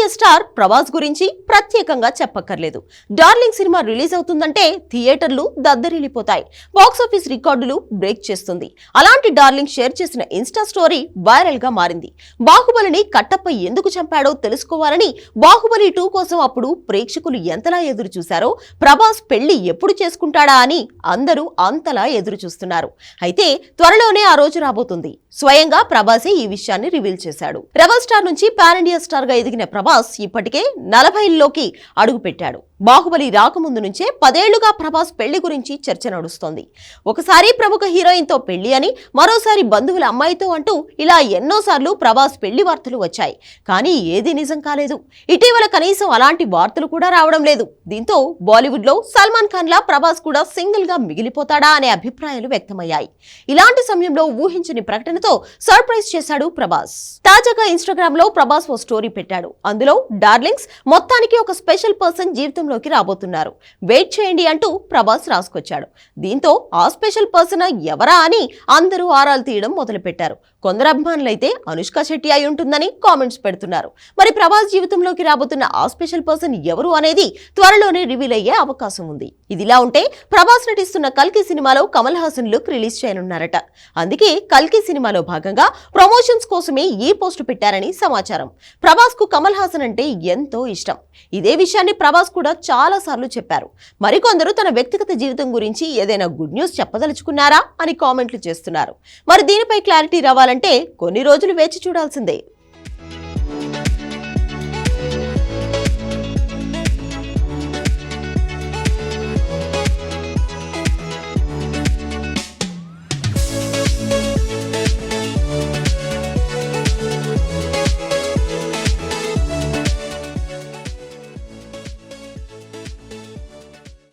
India star Prabhas గురించి ప్రత్యేకంగా చెప్పక్కర్లేదు. డార్లింగ్ సినిమా రిలీజ్ అవుతుందంటే థియేటర్లు దద్దరిల్లిపోతాయి. బాక్సాఫీస్ రికార్డులు బ్రేక్ చేస్తుంది. అలాంటి డార్లింగ్ షేర్ చేసిన ఇన్స్టా స్టోరీ వైరల్గా మారింది. బాహుబలిని కట్టప్ప ఎందుకు చంపాడో తెలుసుకోవాలని బాహుబలి టూ కోసం అప్పుడు ప్రేక్షకులు ఎంతలా ఎదురు చూశారో ప్రభాస్ పెళ్ళి ఎప్పుడు చేసుకుంటాడా అని అందరూ అంతలా ఎదురు చూస్తున్నారు అయితే త్వరలోనే ఆ రోజు రాబోతుంది. స్వయంగా ప్రభాసే ఈ విషయాన్ని రివీల్ చేశాడు. రెబల్ స్టార్ నుంచి పాన్ ఇండియా స్టార్గా ఎదిగిన ప్రభాస్ ఇప్పటికే నలభైల్లోకి అడుగుపెట్టాడు. బాహుబలి రాకముందు నుంచే పదేళ్ళుగా ప్రభాస్ పెళ్ళి గురించి చర్చ నడుస్తోంది. ఒకసారి ప్రముఖ హీరోయిన్తో పెళ్ళి అని మరోసారి బంధువుల అమ్మాయితో అంటూ ఇలా ఎన్నోసార్లు ప్రభాస్ పెళ్ళి వార్తలు వచ్చాయి. కానీ ఏది నిజం కాలేదు. ఇటీవల కనీసం అలాంటి వార్తలు కూడా రావడం లేదు. దీంతో బాలీవుడ్లో సల్మాన్ ఖాన్ లా ప్రభాస్ కూడా సింగిల్గా మిగిలిపోతాడా అనే అభిప్రాయాలు వ్యక్తమయ్యాయి. ఇలాంటి సమయంలో ఊహించని ప్రకటనతో సర్ప్రైజ్ చేశాడు ప్రభాస్. తాజాగా ఇన్స్టాగ్రామ్లో ప్రభాస్ ఓ స్టోరీ పెట్టాడు. అందులో డార్లింగ్స్ మొత్తానికి ఒక స్పెషల్ పర్సన్ జీవితంలోకి రాబోతున్నారు. వెయిట్ చేయండి అంటూ ప్రభాస్ రాసుకొచ్చాడు. దీంతో ఆ స్పెషల్ పర్సన్ ఎవరా అని అందరూ ఆరాలు తీయడం మొదలుపెట్టారు. కొందరు అభిమానులైతే అనుష్క శెట్టి అయి ఉంటుందని కామెంట్స్ పెడుతున్నారు. మరి ప్రభాస్ జీవితంలోకి రాబోతున్న ఆ స్పెషల్ పర్సన్ ఎవరు అనేది త్వరలోనే రివీల్ అయ్యే అవకాశం ఉంది. ఇదిలా ఉంటే ప్రభాస్ నటిస్తున్న కల్కి సినిమాలో కమల్ హాసన్ లుక్ రిలీజ్ చేయనున్నారట. అందుకే కల్కి సినిమాలో భాగంగా ప్రమోషన్స్ కోసమే ఈ పోస్ట్ పెట్టారని సమాచారం. ప్రభాస్కు కమల్ హాసన్ అంటే ఎంతో ఇష్టం. ఇదే విషయాన్ని ప్రభాస్ కూడా చాలా సార్లు చెప్పారు. మరికొందరు తన వ్యక్తిగత జీవితం గురించి ఏదైనా గుడ్ న్యూస్ చెప్పదలుచుకున్నారా అని కామెంట్లు చేస్తున్నారు. మరి దీనిపై క్లారిటీ రావాలంటే కొన్ని రోజులు వేచి చూడాల్సిందే.